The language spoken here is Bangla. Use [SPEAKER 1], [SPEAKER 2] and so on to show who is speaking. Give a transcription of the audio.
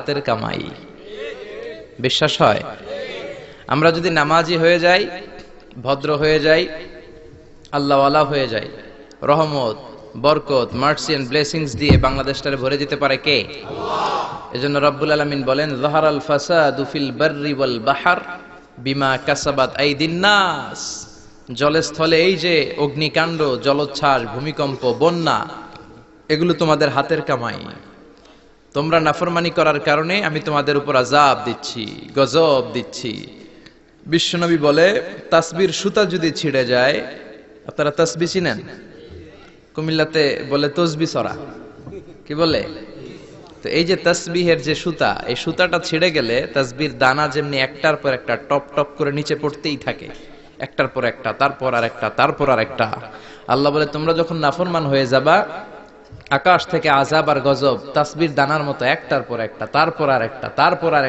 [SPEAKER 1] হাতের কামাই। বিশ্বাস হয়? আমরা যদি নামাজি হয়ে যাই, ভদ্র হয়ে যাই, আল্লাহওয়ালা হয়ে যাই, রহমত, বরকত মার্সি এন্ড ব্লেসিংস দিয়ে বাংলাদেশটারে ভরে দিতে পারে কে? এজন্য রব্বুল আলামিন বলেন জহার আল ফাসাদু ফিল বাররি ওয়াল বাহার বিমা কাসাবাত আইদিন নাস। জলে স্থলে এই যে অগ্নিকাণ্ড, জলোচ্ছ্বাস, ভূমিকম্প, বন্যা, এগুলো তোমাদের হাতের কামাই। তোমরা নাফরমানি করার কারণে আমি তোমাদের উপর আজাব দিচ্ছি, গজব দিচ্ছি। বিশ্বনবী বলে, তাসবির সুতা যদি ছিঁড়ে যায়, আপনারা তাসবি চিনেন? কুমিল্লাতে বলে, তসবি সরা। কি বলে? তো এই যে তাসবিহের যে সুতা, এই সুতাটা ছিঁড়ে গেলে তাসবির দানা যেমনি একটার পর একটা টপ টপ করে নিচে পড়তেই থাকে। একটার পর একটা, তারপর আর একটা তারপর আর একটা আল্লাহ বলে, তোমরা যখন নাফরমান হয়ে যাবা আকাশ থেকে আজাব আর গজব, তাসবির দানার মতো একটার পর একটা, তারপর আর একটা, তারপর আর